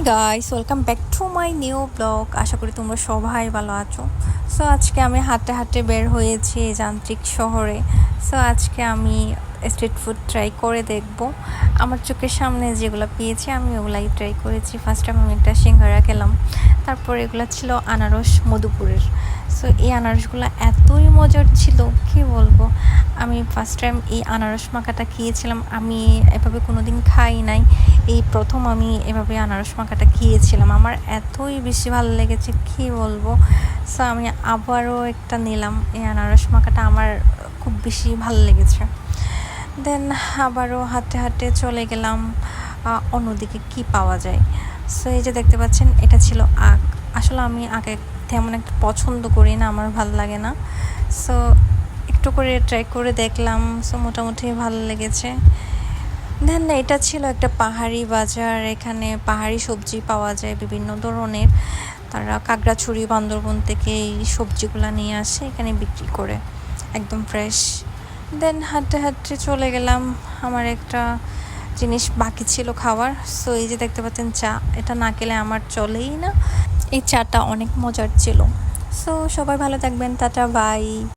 Hi guys welcome back to my new blog আশা করি তোমরা সবাই ভালো আছো। সো আজকে আমি হাঁটতে হাঁটতে বের হয়েছি যান্ত্রিক শহরে। সো আজকে আমি স্ট্রিট ফুড ট্রাই করে দেখব। আমার চোখের সামনে যেগুলো পেয়েছি, আমি ওগুলাই ট্রাই করেছি। ফার্স্ট টাইম আমি একটা সিঙ্গারা খেলাম। তারপর এগুলো ছিল আনারস মধুপুরের। সো এই আনারসগুলো এতই মজার ছিল, কি বলব? আমি ফার্স্ট টাইম এই আনারস মাখাটা খেয়েছিলাম। আমি এভাবে কোনো দিন খাই নাই। এই প্রথম আমি এভাবে আনারস মাখাটা খেয়েছিলাম। আমার এতই বেশি ভালো লেগেছে, কি বলব? সো আমি আবারও একটা নিলাম এই আনারস মাখাটা, আমার খুব বেশি ভালো লেগেছে। দেন আবারও হাঁটতে হাঁটতে চলে গেলাম অন্যদিকে কি পাওয়া যায়? সো এই যে দেখতে পাচ্ছেন, এটা ছিল আখ। আসলে আমি আগে তেমন একটা পছন্দ করি না, আমার ভালো লাগে না। সো একটু করে ট্রাই করে দেখলাম সো মোটামুটি ভালো লেগেছে। দেন এটা ছিল একটা পাহাড়ি বাজার। এখানে পাহাড়ি সবজি পাওয়া যায় বিভিন্ন ধরনের। তারা কাগড়াছড়ি বান্দরবন থেকে এই সবজিগুলো নিয়ে আসে, এখানে বিক্রি করে, একদম ফ্রেশ দেন হাঁটতে হাঁটতে চলে গেলাম। আমার একটা জিনিস বাকি ছিল খাওয়ার। সো এই যে দেখতে পাচ্ছেন চা, এটা না খেলে আমার চলেই না। এই চাটা অনেক মজার ছিল। সো সবাই ভালো থাকবেন। Tata bye